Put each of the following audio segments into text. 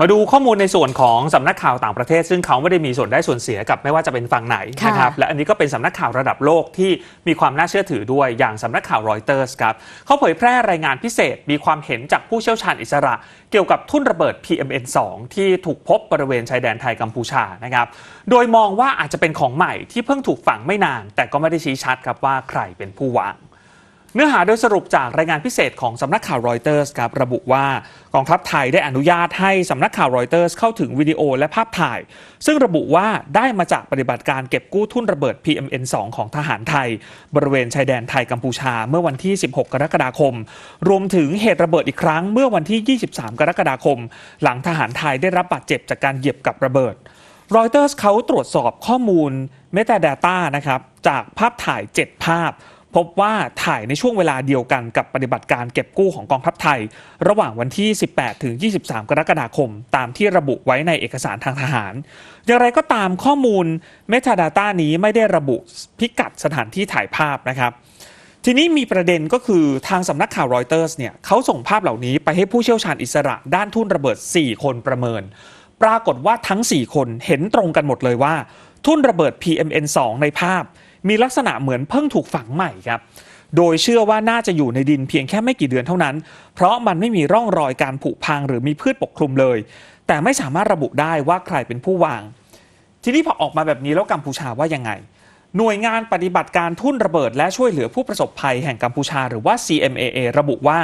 มาดูข้อมูลในส่วนของสำนักข่าวต่างประเทศ ซึ่งเขาไม่ได้มีส่วนได้ส่วนเสียกับไม่ว่าจะเป็นฝั่งไหนค่ะนะครับและอันนี้ก็เป็นสำนักข่าวระดับโลกที่มีความน่าเชื่อถือด้วยอย่างสำนักข่าวรอยเตอร์สครับเขาเผยแพร่รายงานพิเศษมีความเห็นจากผู้เชี่ยวชาญอิสระ เกี่ยวกับทุ่นระเบิด PMN2 ที่ถูกพบบริเวณชายแดนไทยกัมพูชานะครับโดยมองว่าอาจจะเป็นของใหม่ที่เพิ่งถูกฝังไม่นาน แต่ก็ไม่ได้ชี้ชัดครับว่าใครเป็นผู้วาง เนื้อหาโดยสรุปจากรายงานพิเศษของสำนักข่าวรอยเตอร์สครับระบุว่ากองทัพไทยได้อนุญาตให้สำนักข่าวรอยเตอร์สเข้าถึงวิดีโอและภาพถ่าย ซึ่งระบุว่าได้มาจากปฏิบัติการเก็บกู้ทุ่นระเบิด PMN2 ของทหารไทย บริเวณชายแดนไทยกัมพูชาเมื่อวันที่ 16 กรกฎาคม รวมถึงเหตุระเบิดอีกครั้งเมื่อวันที่ 23 กรกฎาคม หลังทหารไทยได้รับบาดเจ็บจากการเหยียบกับระเบิดรอยเตอร์สเขาตรวจสอบข้อมูล Metadata นะครับจากภาพถ่าย 7 ภาพ พบว่าถ่ายในช่วงเวลาเดียวกันกับปฏิบัติการเก็บกู้ของกองทัพไทย ระหว่างวันที่ 18 ถึง 23 กรกฎาคม ตามที่ระบุไว้ในเอกสารทางทหาร อย่างไรก็ตามข้อมูล Metadata นี้ไม่ได้ระบุพิกัดสถานที่ถ่ายภาพนะครับทีนี้มีประเด็นก็คือทางสำนักข่าวรอยเตอร์สเนี่ยเขาส่งภาพเหล่านี้ไปให้ผู้เชี่ยวชาญอิสระด้านทุ่นระเบิด 4 คนประเมิน ปรากฏว่าทั้ง 4 คนเห็นตรงกันหมดเลยว่า ทุ่นระเบิด PMN2 ในภาพ มีลักษณะเหมือนเพิ่งถูกฝังใหม่ครับโดยเชื่อว่าน่าจะอยู่ในดินเพียงแค่ไม่กี่เดือนเท่านั้น เพราะมันไม่มีร่องรอยการผุพังหรือมีพืชปกคลุมเลย แต่ไม่สามารถระบุได้ว่าใครเป็นผู้วาง ทีนี้พอออกมาแบบนี้แล้วกัมพูชาว่ายังไง หน่วยงานปฏิบัติการทุ่นระเบิด และช่วยเหลือผู้ประสบภัยแห่งกัมพูชาหรือว่า CMAA ระบุว่า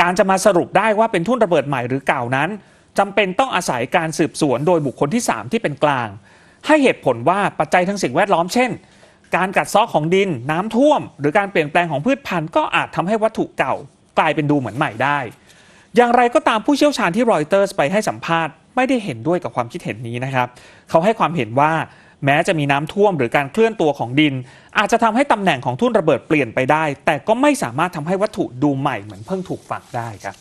การจะมาสรุปได้ว่าเป็นทุ่นระเบิดใหม่หรือเก่านั้นจำเป็นต้องอาศัยการสืบสวนโดยบุคคลที่ 3 ที่เป็นกลาง ให้เหตุผลว่าปัจจัยทางสิ่งแวดล้อมเช่น การกัดเซาะของดินน้ำท่วม หรือการเปลี่ยนแปลงของพืชพันธุ์ก็อาจทำให้วัตถุเก่ากลายเป็นดูเหมือนใหม่ได้ อย่างไรก็ตามผู้เชี่ยวชาญที่รอยเตอร์สไปให้สัมภาษณ์ไม่ได้เห็นด้วยกับความคิดเห็นนี้นะครับ เขาให้ความเห็นว่าแม้จะมีน้ำท่วมหรือการเคลื่อนตัวของดิน อาจจะทำให้ตำแหน่งของทุ่นระเบิดเปลี่ยนไปได้ แต่ก็ไม่สามารถทำให้วัตถุดูใหม่เหมือนเพิ่งถูกฝังได้ครับ